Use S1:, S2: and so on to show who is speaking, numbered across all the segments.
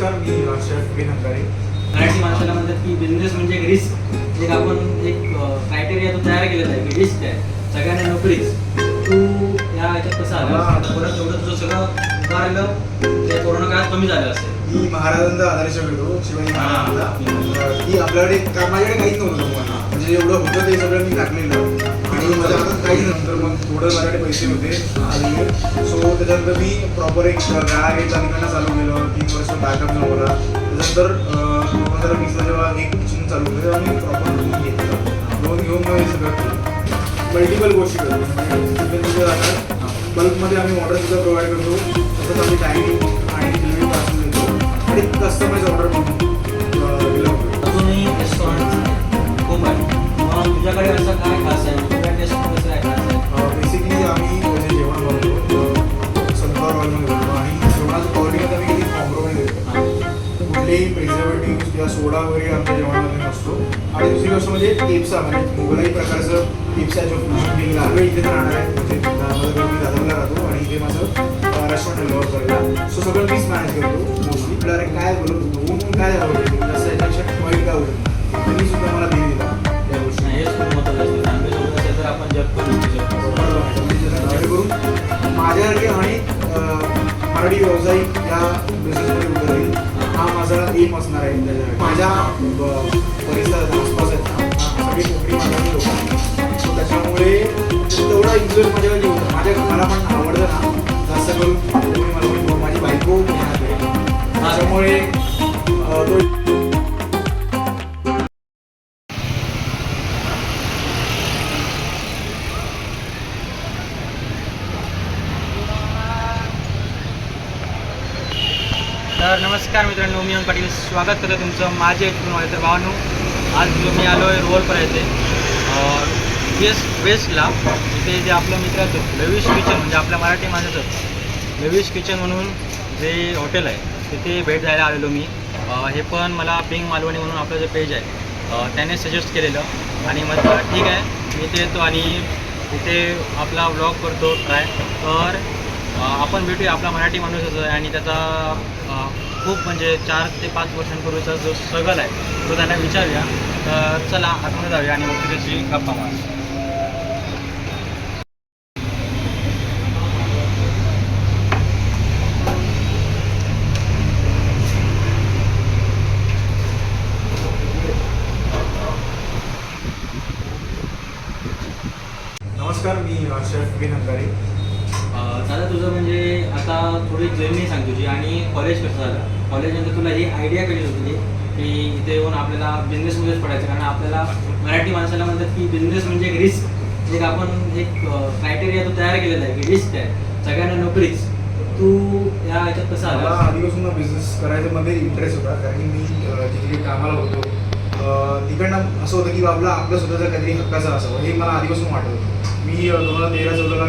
S1: नमस्कार मी chef win अंगारे
S2: मराठी माणसाला म्हणतात की बिझनेस म्हणजे एक रिस्क एक आपण एक क्रायटेरिया तो तयार केलेला आहे की रिस्क आहे. सगळ्यांना नोकरीच. तू या ह्याच्यात कसं आला? परत एवढं तुझं सगळं उभारलं ते कोरोना काळात कमी झालं असेल.
S1: मी महाराजांचा आदर्श करतो शिवाजी महाराजांचा. की आपल्याकडे माझ्याकडे काहीच नव्हतं म्हणजे एवढं होतं ते सगळं मी टाकलेलं. म्हणजे आणि माझ्या हातात काहीच नंतर मग थोडं माझ्याकडे पैसे होते आलेले सो त्याच्यानंतर मी प्रॉपर एक राग एक तिकडनं चालू केलं. तीन वर्ष बॅकअप नव्हता त्याच्यानंतर दोन हजार वीसला जेव्हा एक किचन चालू केलं आणि प्रॉपर लोन घेतलं. लोन घेऊन मग सगळं केलं मल्टिपल गोष्टी करतो. बल्कमध्ये आम्ही ऑर्डर सुद्धा प्रोव्हाइड करतो. तसंच आम्ही डायनिंग आणि डिलिव्हरी पासून देतो. आणि कस्टमाइज ऑर्डर पण दिलं होतं.
S2: अजूनही रेस्टॉरंट खूप आहे मग तुझ्याकडे असं काय
S1: सोडा वगैरे आमच्या जेवणामध्ये नसतो आणि दुसरी गोष्ट म्हणजे केपसा म्हणजे मुघलाई प्रकारचं केपसा जो मी केलेला इथे राहणार आहे म्हणजे मी दादरला राहतो आणि इथे माझं रेस्टॉरंट डेव्हलप करायला सो सगळं मीच मॅनेज करतो मोस्टली डायरेक्ट काय बोलत होतो ऊन काय आवडते जसं याच्यापेक्षा वाईट काय आवडत त्यांनी सुद्धा मला दिली तेवढा इन्फ्लुएन्स माझ्याकडे माझ्या मला पण आवडलं ना. जास्त करून मला माझी बायको त्यामुळे
S2: तर नमस्कार मित्रांनो मी अंक पाटील. स्वागत करतो तुमचं माझे ऐकून तर भावानो आज मी आलो आहे रोलपर येथे वेस्ट वेस्टला इथे जे आपलं मित्राचं लविश किचन म्हणजे आपल्या मराठी माणसाचं लविश किचन म्हणून जे हॉटेल आहे तिथे भेट द्यायला आलेलो मी. हे पण मला पिंग मालवणी म्हणून आपलं जे पेज आहे त्याने सजेस्ट केलेलं. आणि म्हटलं ठीक आहे मी इथे येतो आणि इथे आपला ब्लॉग करतो ट्राय तर आपण भेटूया आपला मराठी माणूसच आहे आणि त्याचा खूप म्हणजे चार ते पाच वर्षांपूर्वीचा जो स्ट्रगल आहे तो त्यांना विचारूया. तर चला आतमध्ये जाऊया आणि मग त्याची गप्पा मारूया
S1: नमस्कार मी शेफ विन अंगारे
S2: दादा तुझं म्हणजे आता थोडी जर्नी सांग तुझी आणि कॉलेज कसं झालं? कॉलेजनंतर तुला ही आयडिया कशी होती की इथे येऊन आपल्याला बिझनेसमध्येच पडायचं. कारण आपल्याला मराठी माणसाला म्हणतात की बिझनेस म्हणजे एक रिस्क एक आपण एक क्रायटेरिया तो तयार केलेला आहे की रिस्क आहे. सगळ्यांना नोकरीच. तू या ह्याच्यात कसं आला?
S1: आधीपासून बिझनेस करायचा मध्ये इंटरेस्ट होता. कारण की मी जिथे कामाला होतो तिकडनं असं होतं की बाबला आपलं स्वतःचं काहीतरी हक्काचं असावं. हे मला आधीपासून वाटत होतं. मी दोन हजार तेरा चौदाला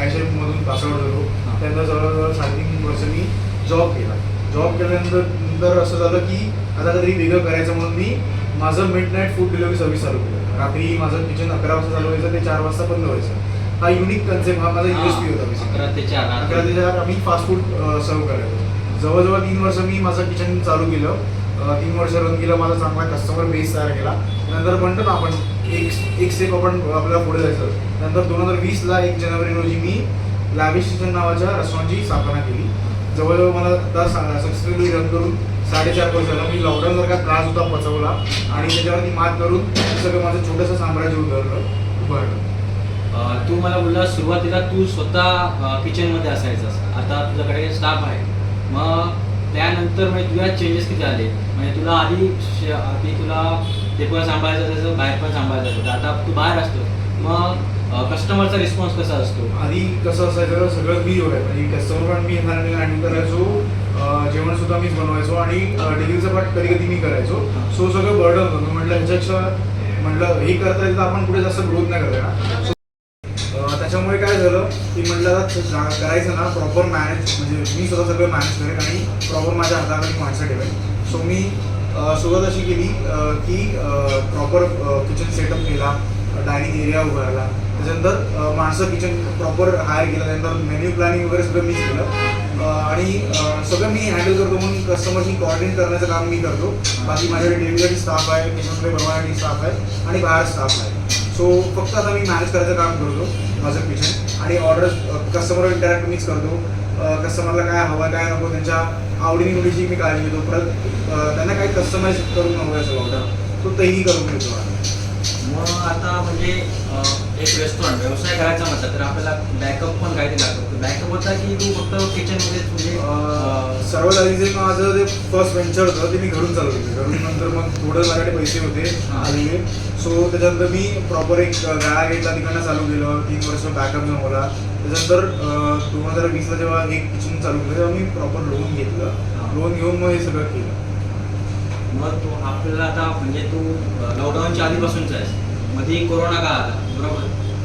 S1: आय मधून पासआउट झालो. त्यानंतर जवळजवळ साडेतीन वर्ष मी जॉब केला. जॉब केल्यानंतर नंतर असं झालं की आता काहीतरी वेगळं करायचं म्हणून मी माझं midnight food delivery service चालू केलं. रात्री माझं किचन अकरा वाजता चालू व्हायचं ते चार वाजता बंद व्हायचं. हा युनिक कन्सेप्ट हा माझा यू एस पी होता.
S2: अकरा ते चार
S1: अकरा ते चार आम्ही फास्ट फूड सर्व करायचो. जवळजवळ तीन वर्ष मी माझं किचन चालू केलं. तीन वर्ष रन केलं माझा चांगला कस्टमर बेस तयार केला. नंतर म्हणतो ना आपण एक एक स्टेप आपण आपल्याला पुढे जायचं. नंतर दोन हजार वीसला एक जानेवारी रोजी मी लॅविश किचन नावाच्या रेस्टॉरंटची स्थापना केली. जवळजवळ मला आता सक्सेसफुली रन करून साडेचार वर्ष झालं. मी लॉकडाऊन सारखा त्रास होता पचवला. आणि त्याच्यावरती मात करून सगळं माझं छोटंसं साम्राज्य उभारलं. उभारलं.
S2: तू मला बोलला सुरुवातीला तू स्वतः किचनमध्ये असायचंस. आता तुझ्याकडे स्टाफ आहे. मग त्यानंतर म्हणजे तुझ्या चेंजेस किती आले? म्हणजे तुला आधी श- आधी तुला ते पण सांभाळायचं असायचं बाहेर पण सांभाळायचं होतं. आता तू बाहेर असतो मग कस्टमरचा रिस्पॉन्स कसा असतो?
S1: आधी कसं असायचं सगळं मी होतं म्हणजे कस्टमर पण मी हँडल करायचो अं, जेवण सुद्धा मीच बनवायचो आणि डिलिव्हरीचं पार्ट कधी कधी मी करायचो. सो सगळं बर्डन होतं. म्हटलं ह्याच्यापेक्षा म्हटलं हे करता येतं आपण पुढे जास्त ग्रोथ नाही करता त्याच्यामुळे काय झालं की म्हटलं आता करायचं ना प्रॉपर मॅनेज म्हणजे मी स्वतः सगळं मॅनेज करेन आणि प्रॉपर माझ्या हाताखाली माणसं ठेवेन. सो मी सुरुवात अशी केली की प्रॉपर किचन सेटअप केला. डायनिंग एरिया उभारला त्याच्यानंतर माणसं किचन प्रॉपर हायर केलं. त्यानंतर मेन्यू प्लॅनिंग वगैरे सगळं मीच केलं. आणि सगळं मी हँडल करतो म्हणून कस्टमरशी कॉर्डिनेट करण्याचं काम मी करतो. बाकी माझ्याकडे डिलिव्हरी स्टाफ आहे किचनकडे बनवण्यासाठी स्टाफ आहे आणि बाहेर स्टाफ आहे. सो फक्त आता मी मॅनेज करायचं काम करतो माझं किचन आणि ऑर्डर कस्टमर इंटरॅक्ट मीच करतो. कस्टमरला काय हवं काय नको त्यांच्या आवडीनिवडीची मी काळजी घेतो. परत त्यांना काही कस्टमाइज करून हवं असेल ऑर्डर तो तेही करून घेतो.
S2: मग आता म्हणजे एक रेस्टॉरंट व्यवसाय करायचा म्हटलं तर आपल्याला बॅकअप पण काहीतरी लागतो. बॅकअप होता की तू फक्त किचनमध्येच म्हणजे
S1: अं, सर्वात आधी जे माझं जे फर्स्ट वेंचर होतं ते मी घरून चालू केलं घरून नंतर मग थोडं माझ्याकडे पैसे होते. आलेले सो त्याच्यानंतर मी प्रॉपर एक गाळा घेतला तिकडनं चालू केलं. तीन वर्ष बॅकअप जमवला त्याच्यानंतर दोन हजार वीसला जेव्हा एक किचन चालू केलं तेव्हा मी प्रॉपर लोन. घेतलं. लोन घेऊन मग हे सगळं केलं.
S2: मग तू आपल्याला आता म्हणजे तू लॉकडाऊनच्या आधीपासूनचा आहेस मध्ये कोरोना काळ आला बरोबर?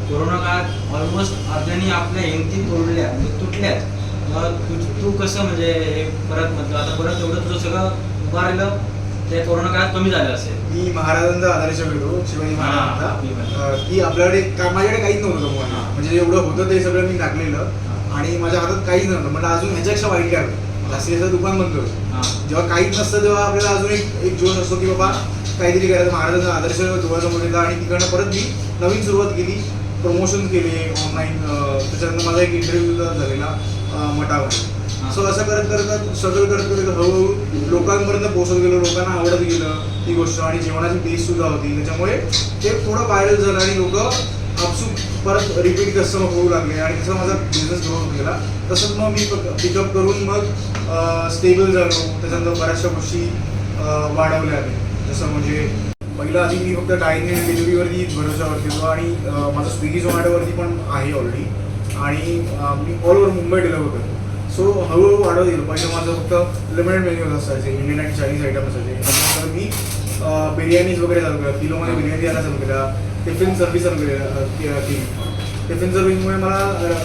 S2: कोरोना काळात ऑलमोस्ट अर्ध्यानी आपल्या हिमती तोडल्या म्हणजे तुटल्याच मग तू तू कसं म्हणजे हे परत म्हटलं आता परत एवढं तुझं सगळं उभारलं ते कोरोना काळात कमी झालं असेल.
S1: मी महाराजांचा आदर्श घेतो शिवाजी महाराजांचा.
S2: मी पण.
S1: अं, की आपल्याकडे माझ्याकडे काहीच नव्हतं. म्हणजे जेवढं होतं ते सगळं मी टाकलेलं. आणि माझ्या हातात काहीच नव्हतं. म्हणजे अजून ह्याच्यापेक्षा वाईट काय जास्त दुकान बंद होतं.
S2: हां.
S1: जेव्हा काहीच नसतं तेव्हा आपल्याला अजून एक एक जोश असतो की बाबा काहीतरी करायचं. महाराजांचा आदर्श डोळ्यासमोर दिला आणि तिकडनं परत मी नवीन सुरुवात केली. प्रमोशन केले ऑनलाईन त्याच्यानंतर माझा एक इंटरव्ह्यू झालेला
S2: हा.
S1: सो असं करत करत स्ट्रगल करत करत हळूहळू लोकांपर्यंत पोहोचत गेलो लोकांना आवडत गेलं ती गोष्ट. आणि जेवणाची टेस्ट सुद्धा होती. त्याच्यामुळे ते थोडं व्हायरल झालं आणि लोक आपसूक परत रिपीट कस्टमर होऊ लागले आणि तसं माझा बिझनेस ग्रोथ गेला. तसंच मग मी पिकअप करून मग स्टेबल झालो. त्याच्यानंतर बऱ्याचशा गोष्टी वाढवल्या आहेत जसं म्हणजे पहिलं आधी मी फक्त डायनिंग डिलिव्हरीवरती भरोशावरती होतो आणि माझं स्विगी झोमॅटोवरती पण आहे ऑलरेडी आणि मी ऑल ओव्हर मुंबई डिलिव्हर करतो. सो हळूहळू वाढवत गेलो. पहिलं माझं फक्त लिमिटेड मेन्यूज असायचे. इंडियन आणि चायनीज आयटम असायचे. त्यानंतर मी बिर्याणीज वगैरे चालू केल्या किलोमध्ये बिर्याणी द्यायला चालू केल्या टिफिन सर्व्हिस केल्या केली टिफिन सर्व्हिसमुळे मला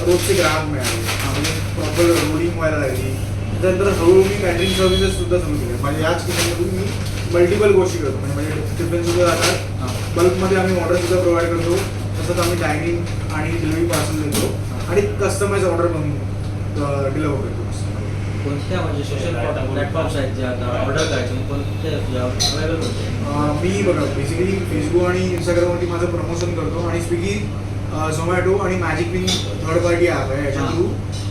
S1: रोजचे ग्राहक मिळाले. म्हणजे प्रॉपर रोडिंग व्हायला लागली. त्यानंतर हळूहळू मी कॅटरिंग सर्व्हिसेस सुद्धा सुरू केले. म्हणजे याच किचनमधून मी मल्टिपल गोष्टी करतो. म्हणजे माझे टिफिन सुद्धा जातात. बल्कमध्ये आम्ही ऑर्डर सुद्धा प्रोव्हाइड करतो. तसंच आम्ही डायनिंग आणि डिलिव्हरी पार्सल देतो. आणि कस्टमाइज ऑर्डर पण डिलिव्हर करतो.
S2: कोणत्या म्हणजे सोशल प्लॅटफॉर्म्स आहेत जे आता ऑर्डर करायचे मग कोणते अवेलेबल
S1: मी बघा बेसिकली फेसबुक आणि इंस्टाग्रामवरती माझं प्रमोशन करतो आणि स्विगी झोमॅटो आणि magic pin third party app आहे याच्या. थ्रू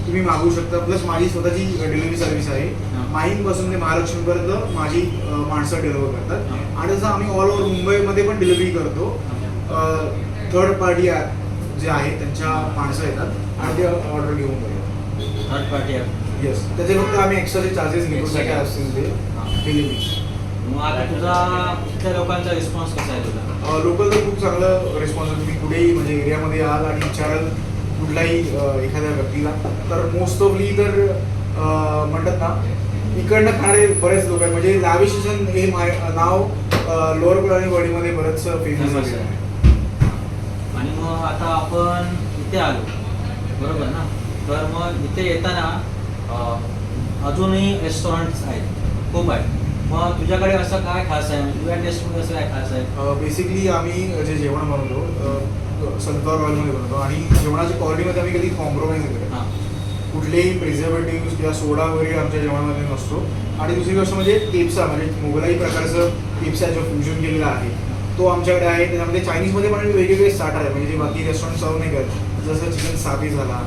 S1: तुम्ही मागवू शकता. प्लस माझी स्वतःची डिलिव्हरी सर्व्हिस आहे. माहीमपासून ते महालक्ष्मीपर्यंत माझी माणसं डिलिव्हर करतात. आणि तसं आम्ही ऑल ओव्हर मुंबईमध्ये पण डिलिव्हरी करतो थर्ड पार्टी ॲप जे आहे त्यांच्या माणसं येतात आणि ते ऑर्डर घेऊन जातात.
S2: थर्ड पार्टी आहे
S1: येस त्याचे फक्त आम्ही एक्स्ट्राचे चार्जेस घेतो काय. असतील ते. डिलिव्हरी
S2: मग आता तुझा इथल्या लोकांचा रिस्पॉन्स कसा आहे तुला
S1: लोकल तर खूप चांगलं रिस्पॉन्स आहे. तुम्ही कुठेही म्हणजे एरियामध्ये याल आणि विचाराल कुठल्याही अं, एखाद्या व्यक्तीला तर मोस्ट ऑफली तर अं, म्हणतात ना इकडनं खाणारे बरेच लोक आहेत. म्हणजे लावी स्टेशन हे मा- नाव लोअर आणि वडीमध्ये बरंच फेमस
S2: Famous
S1: आहे.
S2: आहे. आणि मग आता आपण इथे आलो. बरोबर ना? तर मग इथे येताना अजूनही रेस्टॉरंट्स आहेत. खूप आहेत. मग तुझ्याकडे असं काय खास आहे? म्हणजे तुझ्या टेस्टमध्ये असं काय खास आहे?
S1: बेसिकली आम्ही जे जेवण बनवतो सनफ्लॉवर ऑइलमध्ये बनवतो. आणि जेवणाच्या क्वालिटीमध्ये आम्ही कधी कॉम्प्रोमाइज नाही करत. कुठलेही प्रिझर्वेटिव्ह किंवा सोडा वगैरे आमच्या जेवणामध्ये नसतो. आणि दुसरी गोष्ट म्हणजे टेप्सा म्हणजे मोगलाई प्रकारचं टेप्सा जो फ्युजन केलेला आहे तो आमच्याकडे आहे. त्याच्यामध्ये चायनीजमध्ये पण वेगवेगळे स्टार्टर आहे म्हणजे जे बाकी रेस्टॉरंट सर्व नाही करत. जसं चिकन साबी झाला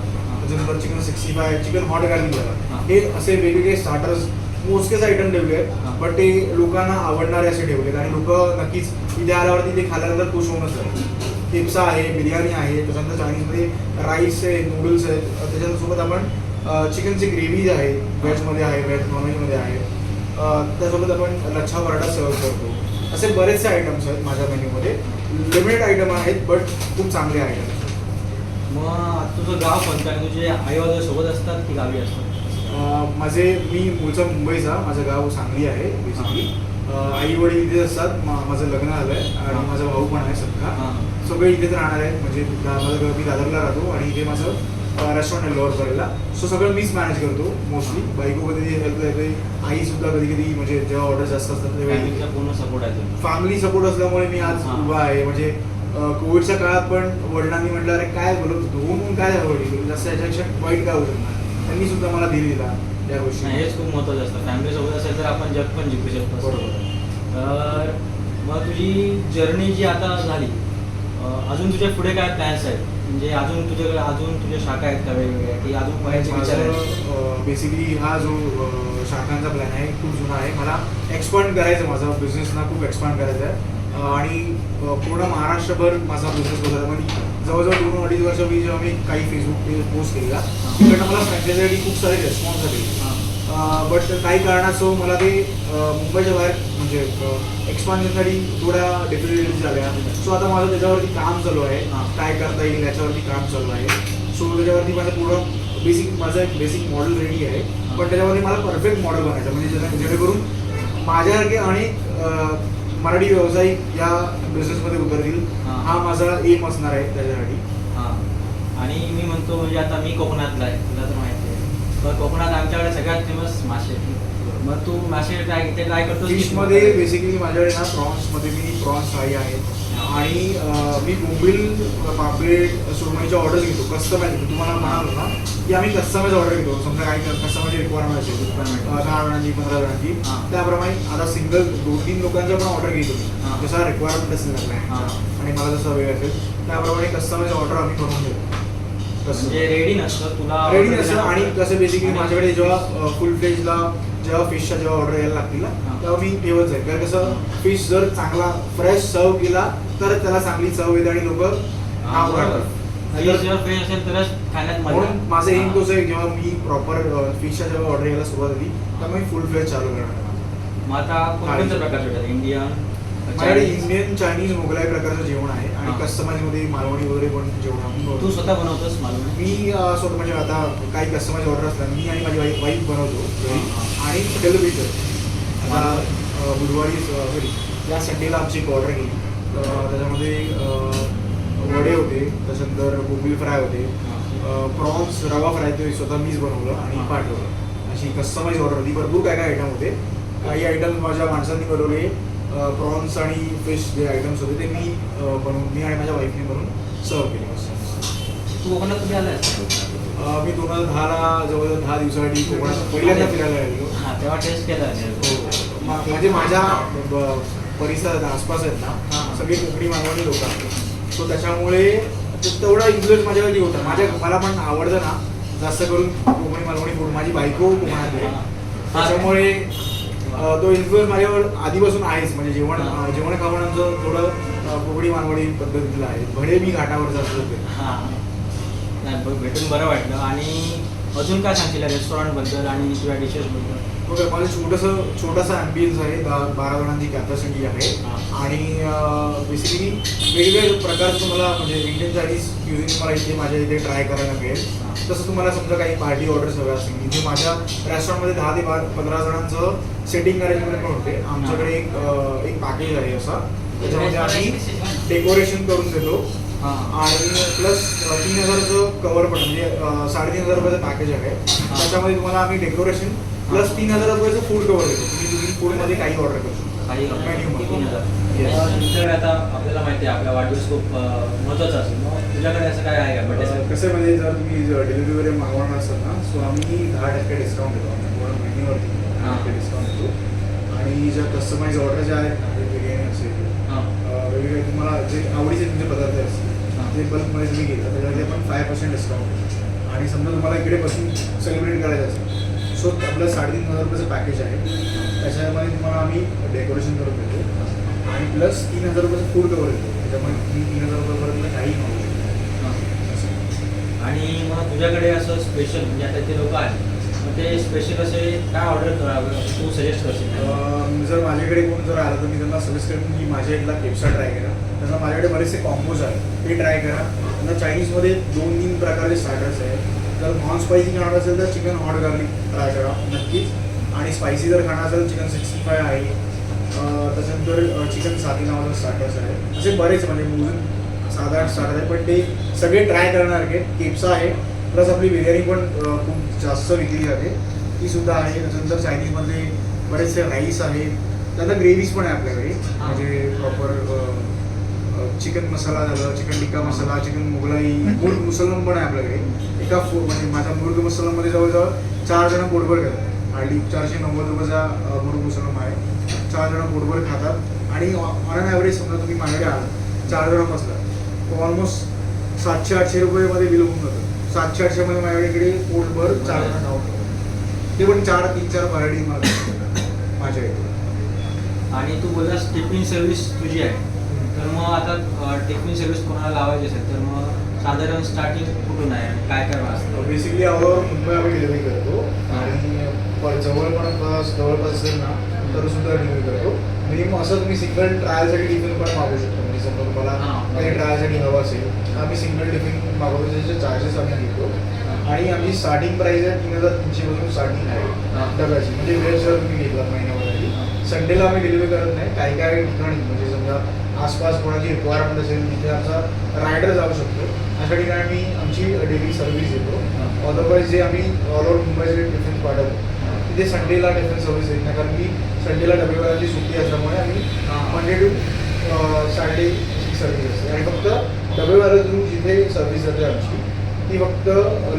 S1: त्याच्यानंतर chicken sixty five chicken hot garlic
S2: हां.
S1: असे वेगवेगळे स्टार्टर्स मोजकेच आयटम ठेवले आहेत. बट ते लोकांना आवडणारे असे ठेवले आहेत आणि लोक नक्कीच इथे आल्यावरती ते खाल्ल्यानंतर खुश होऊनच आहे टेप्सा आहे बिर्याणी आहे त्याच्यानंतर चायनीजमध्ये राईस आहे नूडल्स आहेत. त्याच्यासोबत आपण चिकनची ग्रेव्ही आहे व्हेजमध्ये आहे व्हेज नॉनव्हेजमध्ये आहे. त्यासोबत आपण लच्छा पराठा सर्व करतो. असे बरेचसे आयटम्स आहेत माझ्या मेन्यूमध्ये लिमिटेड आयटम आहेत बट खूप चांगले आयटम आहेत.
S2: मग तुझं गाव कोणतं आणि तुझे आई वगैरे सोबत असतात की गावी असतात?
S1: अं, माझे मी मूळचा मुंबईचा माझं गाव सांगली आहे बेसिकली आई वडील इथे असतात माझं लग्न झालं आहे आणि. माझा भाऊ पण आहे सध्या. सगळे इथेच राहणार आहेत म्हणजे माझं घर मी दादरला राहतो आणि इथे माझं रेस्टॉरंट आहे लोअर करायला सो सगळं मीच मॅनेज करतो मोस्टली बायको कधी हेल्प आई सुद्धा कधी कधी म्हणजे जेव्हा ऑर्डर जास्त असतात तेव्हा
S2: पूर्ण सपोर्ट आहे
S1: फॅमिली सपोर्ट असल्यामुळे मी आज. उभा आहे म्हणजे कोविडच्या काळात पण वडिलांनी म्हटलं अरे काय बोलत होतो होऊन काय झालं वडील जास्त याच्यापेक्षा वाईट काय होतं त्यांनी सुद्धा मला धीर दिला या गोष्टी.
S2: हेच खूप महत्त्वाचं असतं. फॅमिली सोबत असेल तर आपण जग पण जिंकू शकतो.
S1: बरोबर.
S2: तर मग तुझी जर्नी जी आता झाली अजून तुझे पुढे काय प्लॅन्स आहेत? म्हणजे अजून तुझ्याकडे अजून तुझ्या शाखा आहेत का वेगवेगळ्या? की अजून पाहायचे विचार
S1: बेसिकली हा जो शाखांचा प्लॅन आहे खूप जुना आहे. मला एक्सपांड करायचं माझा बिझनेस ना खूप एक्सपांड करायचा आहे. आणि पूर्ण महाराष्ट्रभर माझा बिझनेस होता. म्हणजे जवळजवळ दोन अडीच वर्ष मी जेव्हा मी काही फेसबुक पेज पोस्ट केलेला तिकडनं मला फ्रँचायझीसाठी खूप सारे रेस्पॉन्स आले. बट काही कारणास्तव मला ते मुंबईच्या बाहेर म्हणजे एक्सपान्शनसाठी थोड्या डिफिकल्टीज झाल्या. सो आता माझं त्याच्यावरती काम चालू आहे.
S2: हां.
S1: काय करता येईल याच्यावरती काम चालू आहे. सो त्याच्यावरती माझं पूर्ण बेसिक माझं एक बेसिक मॉडेल रेडी आहे. पण त्याच्यावरती मला परफेक्ट मॉडेल बनायचं म्हणजे जेणे- जेणेकरून माझ्यासारखे अनेक मराठी व्यावसायिक या बिझनेसमध्ये उतरतील.
S2: हां.
S1: हा माझा एम असणार आहे त्याच्यासाठी.
S2: हां. आणि मी म्हणतो म्हणजे आता मी कोकणातला आहे तुला तर माहिती आहे. तर कोकणात आमच्याकडे सगळ्यात फेमस मासे मग तू मासे काय इथे काय करतो
S1: फिशमध्ये बेसिकली माझ्याकडे ना प्रॉन्समध्ये मी प्रॉन्स थाळी आहे. आणि मी बोंबील पापलेट सुरमईच्या ऑर्डर घेतो कस्टमाइज घेतो तुम्हाला म्हणालो ना की आम्ही कस्टमाइज ऑर्डर घेतो. समजा काही कस्टमाइज रिक्वायरमेंट असेल दहा जणांची पंधरा जणांची. त्याप्रमाणे आता सिंगल दोन तीन लोकांचा पण ऑर्डर घेतो जसा रिक्वायरमेंट असेल. आणि मला जसा वेळ असेल त्याप्रमाणे कस्टमाइज ऑर्डर आम्ही करून देतो.
S2: म्हणजे रेडी नसतं तुला
S1: रेडी नसतं आणि कसं बेसिकली माझ्याकडे जेव्हा फुल फ्लेजला जेव्हा फिशच्या जेव्हा ऑर्डर यायला लागतील ना. तेव्हा मी ठेवत जाईल. कारण कसं फिश जर चांगला फ्रेश सर्व केला तर त्याला चांगली चव येते आणि लोक
S2: खाण्यात मजा
S1: माझं एम. तोच आहे जेव्हा मी प्रॉपर फिशच्या जेव्हा ऑर्डर यायला सुरुवात झाली तेव्हा मी फुल फ्लेज चालू करणार
S2: मग आता कोणत्या प्रकारचे भेटतात इंडियन
S1: माझ्याकडे इंडियन चायनीज मोगलाई प्रकारचं जेवण आहे. आणि
S2: हां.
S1: कस्टमाइजमध्ये मालवणी वगैरे पण जेवण
S2: तू. स्वतः बनवतोस मालूम
S1: मी स्वतः म्हणजे आता काही कस्टमाइज ऑर्डर असतात. मी आणि माझी वाईफ वाईफ बनवतो. आणि सेलिब्रेटर आता अं, बुधवारी सॉरी या संडेला आमची एक ऑर्डर केली त्याच्यामध्ये वडे होते त्याच्यानंतर बोंबील फ्राय होते. प्रॉन्स रवा फ्राय ते स्वतः मीच बनवलं आणि. पाठवलं. अशी कस्टमाइज ऑर्डर होती. भरपूर काय काय आयटम होते. काही आयटम्स माझ्या माणसांनी बनवले. प्रॉन्स आणि फिश जे आयटम्स होते ते मी बनवून मी आणि माझ्या वाईफने बनवून सर्व केले
S2: तू कोकणात आलायस
S1: अं, मी दोन हजार दहाला जवळजवळ दहा दिवसासाठी कोकणात पहिल्यांदा फिरायला गेलो
S2: हा तेव्हा टेस्ट केला
S1: हो. म्हणजे माझ्या परिसरात आसपास आहेत ना
S2: हां.
S1: सगळे कोकणी मागवणी लोक आहेत. सो त्याच्यामुळे ते- तेवढा इन्फ्लुएन्स माझ्यावरती होता. माझ्या मला पण आवडतं ना जास्त करून कोकणी मालवणी फूड माझी बायको कोकणात आहे. त्याच्यामुळे तो इन्फ्लुएन्स माझ्यावर आधीपासून आहेच. म्हणजे जेवण
S2: जेवण
S1: खावण जेवण थोडं कोकणी मानवडी पद्धतीतलं आहे. भडे मी घाटावर जात होते
S2: नाही भेटून बरं वाटलं. आणि अजून काय सांगशील रेस्टॉरंटबद्दल आणि तुझ्या डिशेसबद्दल
S1: ओके माझं छोटंसं छोटासा ॲम्बियन्स आहे दहा बारा जणांची कॅपॅसिटी आहे. आणि बेसिकली वेगवेगळ्या प्रकारचं तुम्हाला म्हणजे इंडियन चायनीज क्युझिन तुम्हाला इथे माझ्या इथे ट्राय करायला मिळेल. तसं तुम्हाला समजा काही पार्टी ऑर्डर्स हव्या असतील इथे माझ्या रेस्टॉरंटमध्ये दहा ते बारा पंधरा जणांचं सेटिंग अरेंजमेंट पण होते. आमच्याकडे एक एक पॅकेज आहे असा. त्याच्यामध्ये आम्ही डेकोरेशन करून देतो. आणि प्लस तीन हजारचं कवर पण म्हणजे साडेतीन हजार रुपयाचं पॅकेज आहे. त्याच्यामध्ये तुम्हाला आम्ही डेकोरेशन प्लस तीन हजार रुपयाचं फूड कवर देतो. तुम्ही तुम्ही फूडमध्ये काही ऑर्डर करू शकता.
S2: काही तुमच्याकडे आता आपल्याला माहिती आहे आपला वाढदिवस खूप अं, महत्त्वाचा असेल. मग तुझ्याकडे असं काय आहे का बड्डेसाठी
S1: कसं म्हणजे जर तुम्ही डिलिव्हरी वगैरे मागवणार असाल ना सो आम्ही दहा टक्के डिस्काउंट देतो. आम्ही पूर्ण मेन्यूवरती
S2: हां.
S1: डिस्काउंट देतो. आणि ज्या कस्टमाइज ऑर्डर ज्या आहेत ना बिर्याणी असेल
S2: हां
S1: अं, वेगवेगळे तुम्हाला जे आवडीचे तुमचे पदार्थ असतील. ते बल्कमध्ये तुम्ही घेता त्याच्यामध्ये आपण फाय पर्सेंट डिस्काउंट आणि समजा तुम्हाला इकडे बसून सेलिब्रेट करायचं असेल सो आपलं साडेतीन हजार रुपयाचं पॅकेज आहे. त्याच्यामध्ये तुम्हाला आम्ही डेकोरेशन करून देतो. आणि प्लस तीन हजार रुपयाचं फूड कवर देतो. त्याच्यामुळे तुम्ही तीन हजार रुपयापर्यंत काही मागू शकता.
S2: हां.
S1: असं.
S2: आणि मग तुझ्याकडे असं स्पेशल म्हणजे आता ते लोक आहेत मग ते स्पेशल असे काय ऑर्डर करावं तू सजेस्ट करशील
S1: जर माझ्याकडे कोण जर आलं तर मी त्यांना सजेस्ट करेन की माझ्या इथला केप्सा ट्राय करा. त्यांना माझ्याकडे बरेचसे कॉम्बोज आहेत. ते ट्राय करा. त्यांना चायनीजमध्ये दोन तीन प्रकारचे स्टार्टर्स आहेत. जर नॉन स्पायसी खाणार असेल तर चिकन हॉट गार्लिक ट्राय करा. नक्कीच. आणि स्पायसी जर खाणार असेल चिकन सिक्स्टी फाय आहे त्याच्यानंतर चिकन साथी नावाचं स्टार्टर्स आहे असे बरेच म्हणजे मोजून साधारण स्टार्टर आहे पण ते सगळे ट्राय करण्यासारखे केप्सा आहे प्लस आपली बिर्याणी पण खूप जास्त विकली जाते ती सुद्धा आहे. त्याच्यानंतर चायनीजमध्ये बरेचसे राईस आहेत. त्यानंतर ग्रेव्हीज पण आहे आपल्याकडे. म्हणजे प्रॉपर चिकन मसाला झालं चिकन टिक्का मसाला चिकन मुगलाई मुर्ग मुसलमान पण आहे आपल्याकडे. एका फो म्हणजे माझ्या मुर्ग मुसलमानमध्ये जवळजवळ चार जण पोटभर खातात. हार्डली चारशे नव्वद रुपयाचा मुर्ग मुसलमान आहे. चार जण पोटभर खातात. आणि ऑन अन ॲव्हरेज समजा तुम्ही माझ्याकडे आहात चार जण बसला तर ऑलमोस्ट सातशे आठशे रुपयेमध्ये बिल होऊन जातं. सातशे आठशेमध्ये माझ्याकडे इकडे पोटभर चार. ते पण चार तीन चार व्हरायटी मला माझ्या इथे
S2: आणि तू बोललास टिफिन सर्व्हिस तुझी आहे. तर मग आता टिफिन सर्व्हिस कोणाला लावायची असेल तर मग साधारण स्टार्टिंग कुठून आहे काय काय असतं
S1: बेसिकली आवर मुंबई आम्ही डिलिव्हरी करतो. आणि जवळ पण आता जवळपास असेल ना तर सुद्धा डिलिव्हरी करतो. मिनिमम असं तुम्ही सिंगल ट्रायलसाठी टिफिन पण मागू शकतो. म्हणजे समजा तुम्हाला. काही ट्रायलसाठी हवं असेल तर आम्ही सिंगल टिफिन मागवतो. त्याचे चार्जेस आम्ही घेतो. आणि आमची स्टार्टिंग प्राईस आहे तीन हजार तीनशे पासून स्टार्टिंग आहे. डब्याची. म्हणजे वेळ जर तुम्ही घेतला महिन्याभराची. संडेला आम्ही डिलिव्हरी करत नाही. काही काही ठिकाणी. म्हणजे समजा आसपास कोणाची रिक्वायरमेंट असेल तिथे आमचा रायडर जाऊ शकतो. अशा ठिकाणी आम्ही आमची डेली सर्व्हिस देतो अदरवाईज जे आम्ही ऑल ओव्हर मुंबईचे डिफेन्स पाठवतो. तिथे संडेला डिफेन्स सर्व्हिस देत नाही. कारण की संडेला डब्ल्यूआरची सुट्टी असल्यामुळे आम्ही मंडे टू सॅटर्डे सर्व्हिस असते. आणि फक्त डबेवाल्या थ्रू जिथे सर्व्हिस जाते आमची ती फक्त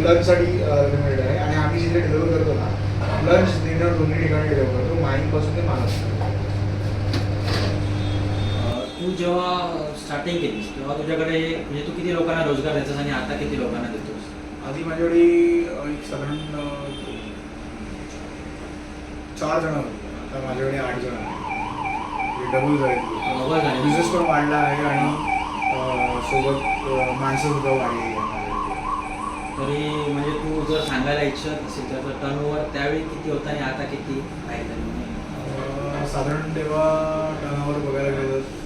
S1: लंचसाठी लिमिटेड आहे. आणि आम्ही जिथे डिलिव्हर करतो ना लंच डिनर दोन्ही ठिकाणी डिलिव्हर करतो. माईंगपासून ते महाराष्ट्र
S2: अं, तू जेव्हा स्टार्टिंग केलीस तेव्हा तुझ्याकडे म्हणजे तू किती लोकांना रोजगार द्यायचास आणि आता किती लोकांना देतोस?
S1: आधी माझ्याकडे एक साधारण चार जण होते. आता माझ्याकडे आठ जण आहे डबल झाले.
S2: Double झाले.
S1: बिझनेस पण वाढला आहे आणि सोबत माणसं सुद्धा माझ्याकडे.
S2: तरी म्हणजे तू जर सांगायला इच्छा असेल तर टर्नओव्हर त्यावेळी किती होता आणि आता किती आहे?
S1: साधारण तेव्हा टर्नओव्हर बघायला गेलं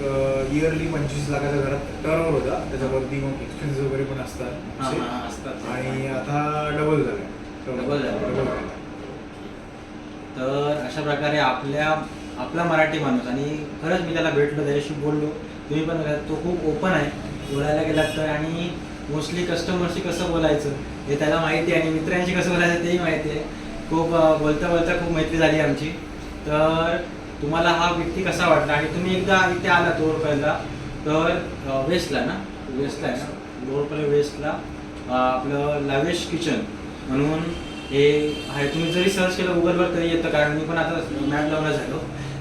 S1: इयरली पंचवीस लाखाच्या घरात टर्नओव्हर होता. त्याच्यावरती मग एक्सपेन्सेस वगैरे पण असतात.
S2: हां
S1: असे.
S2: हां असतात.
S1: आणि आता डबल झालं
S2: Double.
S1: डबल झालं
S2: तर अशा प्रकारे आपल्या आपला मराठी माणूस आणि खरंच मी त्याला भेटलो त्याच्याशी बोललो. तुम्ही पण बघा, तो खूप ओपन आहे. बोलायला गेलात तर आणि मोस्टली कस्टमरशी कसं बोलायचं हे त्याला माहिती आहे आणि मित्रांशी कसं बोलायचं तेही माहिती आहे. खूप अं, बोलता बोलता खूप मैत्री झाली आमची. तर तुम्हाला हा व्यक्ती कसा वाटला? आणि तुम्ही एकदा इथे आला तोरपल्ला तर वेस्टला ना? वेस्टला आहे ना? तोरपल्ला वेस्टला आपलं लावेश किचन म्हणून हे आहे. तुम्ही जरी सर्च केलं गुगलवर तरी येतं कारण मी पण आता मॅप लावला झालो.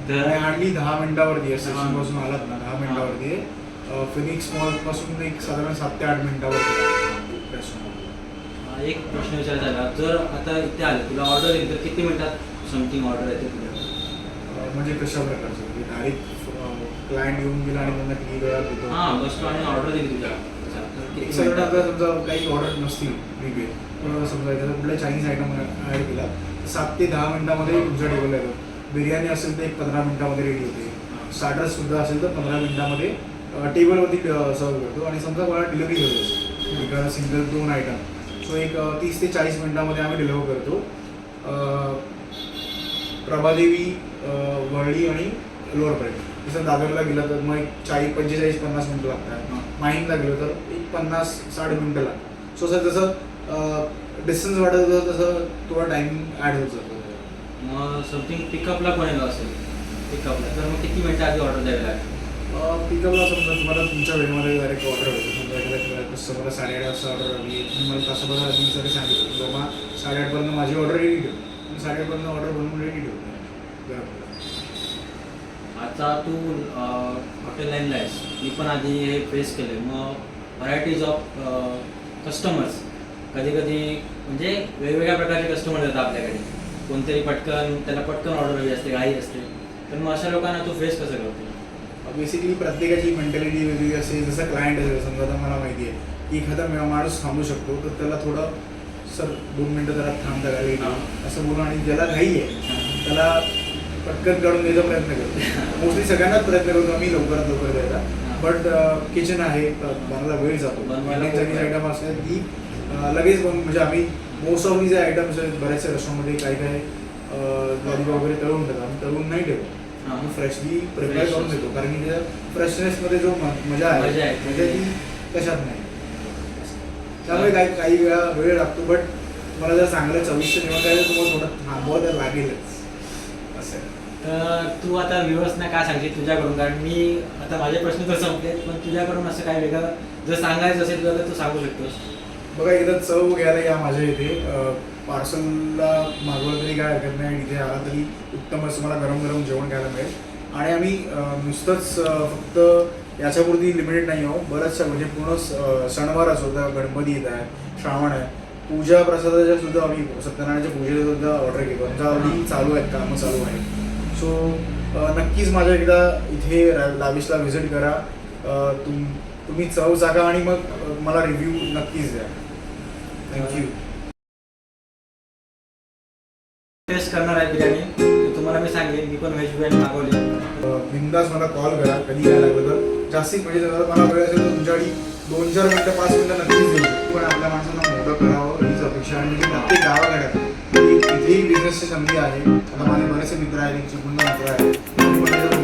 S2: तर
S1: हार्डली दहा मिनिटावरती आहे
S2: हां.
S1: पासून आलात ना दहा मिनिटावरती फिनिक्स मॉलपासून एक साधारण सात ते आठ मिनिटावरती
S2: एक प्रश्न विचारायचा झाला. जर आता इथे आलं तुला ऑर्डर येईल तर किती मिनिटात समथिंग ऑर्डर येते तुला?
S1: म्हणजे कशा प्रकारचं? म्हणजे डायरेक्ट क्लायंट येऊन गेला आणि त्यांना किती वेळात देतो?
S2: हां बस आणि ऑर्डर दिली तुझ्या?
S1: समजा काही ऑर्डर नसतील प्रीपेड समजा एखादा कुठला चायनीज आयटम ॲड केला सात ते दहा मिनिटामध्ये तुमच्या टेबलला येतो. बिर्याणी असेल तर एक पंधरा मिनिटामध्ये रेडी होते. स्टार्टर्स सुद्धा असेल तर पंधरा मिनिटामध्ये टेबलवरती सर्व करतो. आणि समजा मला डिलिव्हरी घ्यायची असेल एखादा सिंगल दोन आयटम सो एक तीस ते चाळीस मिनिटामध्ये आम्ही डिलिव्हर करतो. प्रभादेवी वरळी आणि लोअरपर्यंत जसं दादरला गेलं तर मग एक चाळीस पंचेचाळीस पन्नास मिनटं लागतात. माहीमला गेलो तर एक पन्नास साठ मिनटं लागतात. सो सर जसं डिस्टन्स वाढत होतं तसं थोडा टाइम ॲड होत जातो.
S2: मग समथिंग पिकअपला कोण येतो असेल. पिकअपला तर मग किती मिनिटं आधी ऑर्डर द्यावी लागेल?
S1: पिकअपला समजा तुम्हाला तुमच्या वेळेमध्ये डायरेक्ट ऑर्डर होतो. समजा एखाद्या कस्टमरला साडेआठ वाजता ऑर्डर आहे तुम्ही मला तासाभर आधी जरी सांगितलं बाबा साडेआठपर्यंत माझी ऑर्डर रेडी ठेव. साडेआठपर्यंत ऑर्डर बनवून रेडी घरात.
S2: आता तू हॉटेल लाईनला आहेस. मी पण आधी हे फेस केले मग व्हरायटीज ऑफ कस्टमर्स कधी कधी म्हणजे वेगवेगळ्या प्रकारचे कस्टमर येतात आपल्याकडे. कोणतरी पटकन त्याला पटकन ऑर्डर हवी असते घाई असते. तर मग अशा लोकांना तू फेस कसं करतो?
S1: बेसिकली प्रत्येकाची मेंटॅलिटी वेगळी असेल जसं क्लायंट असेल समजा आता मला माहिती आहे की एखादा माणूस थांबू शकतो तर त्याला थोडं सर दोन मिनटं जरा थांब जरा wait
S2: हां.
S1: कर. असं बोलून आणि ज्याला घाई आहे त्याला पटकन काढून द्यायचा प्रयत्न करतो मोस्टली सगळ्यांनाच प्रयत्न करतो आम्ही लवकरात लवकर द्यायचा. बट किचन आहे बनवायला वेळ जातो
S2: बनवायला.
S1: आयटम असतात की अं, लगेच बनवून म्हणजे आम्ही मोस्ट ऑफ जे आयटम्स आहेत बऱ्याचशा रेस्टॉरंटमध्ये काही काही लॉली वगैरे तळून ठेवतो आम्ही तळून नाही ठेवतो. आम्ही फ्रेशली प्रिपेअर करून देतो कारण की त्या फ्रेशनेसमध्ये जो मजा आहे. म्हणजे ती कशात नाही त्यामुळे काही काही वेळा वेळ लागतो बट मला जर चांगलं चविष्ट करायचं तुम्हाला थोडं थांबवावं तर लागेलच.
S2: तर तू आता व्ह्युअर्सना काय सांगशील तुझ्याकडून? कारण मी आता माझे प्रश्न तर संपले पण तुझ्याकडून असं काय वेगळं जर सांगायचं असेल तुला तर तू सांगू शकतोस.
S1: बघा एकदा चव घ्यायला या माझ्या इथे. पार्सलला मागवलं तरी काय हरकत नाही इथे आला तरी उत्तम असं मला गरम गरम जेवण खायला मिळेल. आणि आम्ही नुसतंच फक्त याच्यापुरती लिमिटेड नाही आहो बऱ्याचशा म्हणजे पूर्ण सणवार असो त्या गणपती येत आहे श्रावण आहे. पूजा प्रसादाच्या सुद्धा आम्ही सत्यनारायणाच्या पूजेच्या सुद्धा ऑर्डर केली. आमच्या ऑलरेडी चालू आहेत कामं चालू आहेत. सो नक्कीच माझ्या एकदा इथे लाविशला व्हिजिट करा. तुम तुम्ही चव जागा आणि मग मला रिव्ह्यू नक्कीच द्या. थँक्यू
S2: टेस्ट करणार आहे बिर्याणी. तुम्हाला मी सांगेन मी पण व्हेज बिर्याणी मागवली.
S1: बिंदास मला कॉल करा कधी काय लागलं तर जास्तीत म्हणजे जर मला वेळ असेल तर तुमच्याकडे दोन चार मिनटं पाच मिनटं नक्कीच देऊ पण आपल्या माणसांना मोठं करावं हीच अपेक्षा आणि म्हणजे प्रत्येक गावाकडे. ही बिझनेसची संधी आहे. आता माझे बरेचसे मित्र आहेत चिपळूणचे मित्र आहेत